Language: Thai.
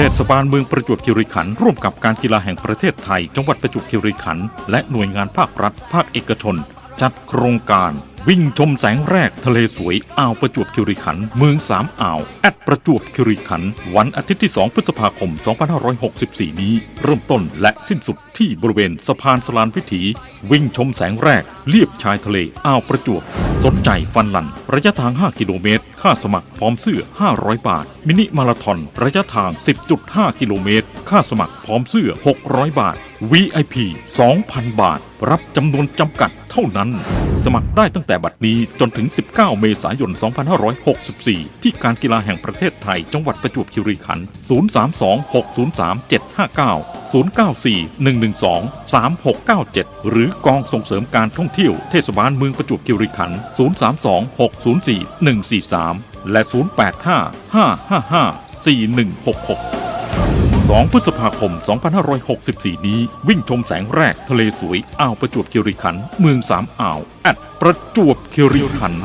เทศบาลเมืองประจวบคีรีขันธ์ร่วมกับการกีฬาแห่งประเทศไทย จังหวัดประจวบคีรีขันธ์และหน่วยงานภาครัฐ ภาคเอกชน จัดโครงการ วิ่งชมแสงแรกทะเลสวยอ่าวประจวบคีรีขันธ์เมืองสามอ่าวแอดประจวบคีรีขันธ์วันอาทิตย์ที่ 2 พฤษภาคม 2564 นี้ เริ่มต้นและสิ้นสุดที่บริเวณสะพานสลานพิถี วิ่งชมแสงแรกเลียบชายทะเลอ่าวประจวบ สนใจฟันลัน ระยะทาง 5 กิโลเมตร ค่าสมัครพร้อมเสื้อ 500 บาท มินิมาราทอน ระยะทาง 10.5 กิโลเมตร ค่าสมัครพร้อมเสื้อ 600 บาท VIP 2,000 บาท รับจำนวนจำกัดเท่านั้น สมัครได้ตั้งแต่บัดนี้จนถึง 19 เมษายน 2564 ที่การกีฬาแห่งประเทศไทย จังหวัดประจวบคีรีขันธ์ 032 603 759 094 112 3697 หรือกองส่งเสริมการท่องเที่ยวเทศบาลเมืองประจวบคีรีขันธ์032 604 143 และ 085 555 4166 2 พฤษภาคม 2564 นี้ วิ่งชมแสงแรกทะเลสวย อ่าวประจวบคีรีขันธ์เมืองสามอ่าว แอดประจวบคีรีขันธ์